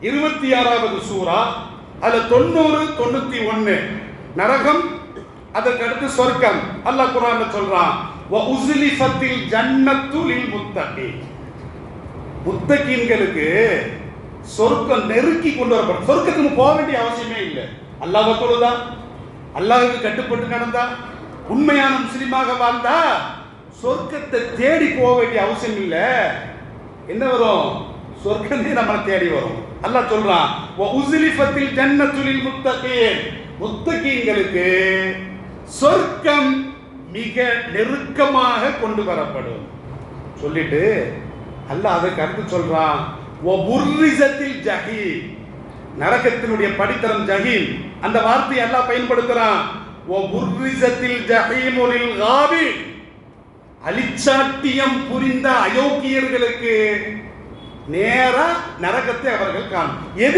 இருபத்தி ஆறாவது சூரா அதுல தொண்ணூறு தொண்ணூத்தி ஒன்னு நரகம் அதற்கு அடுத்து சொர்க்கம். அல்லாஹ் குரான்ல சொல்றான் வ உஸ்லிஃபத்தில் ஜன்னத்து முத்தகீன்களுக்கு சொர்க்கம் நெருக்கி கொண்டு வரப்படும். சொர்க்கத்துக்கு போக வேண்டிய அவசியமே இல்லை. அல்லாஹ் தொழுதா அல்லாஹுக்கு கட்டுப்பட்டு நடந்தா? உண்மையான முஸ்லிமாக வாழ்ந்தா? சொர்க்கத்தை தேடி போக வேண்டிய அவசியம் இல்லை. என்ன வரும்? சொர்க்கமே நம்மளை தேடி வரும். அல்ல சொல்றான் வ ஜன்னத்துலில் முத்தகீன். முத்தகீன்களுக்கு சொர்க்கம் மிக நெருக்கமாக கொண்டு வரப்படும். சொல்லிட்டு அல்ல அதை கருத்து சொல்றான் "வ ஜஹீம் நரகத்தினுடைய படித்தரம் ஜஹீம் அந்த வார்த்தையை எல்லாம் பயன்படுத்துறான் "வ புர்ரிஸத்தில் ஜஹீமு அலிச்சாட்டியம் புரிந்த அயோக்கியர்களுக்கு நேர நரகத்தை அவர்கள் காணும். எது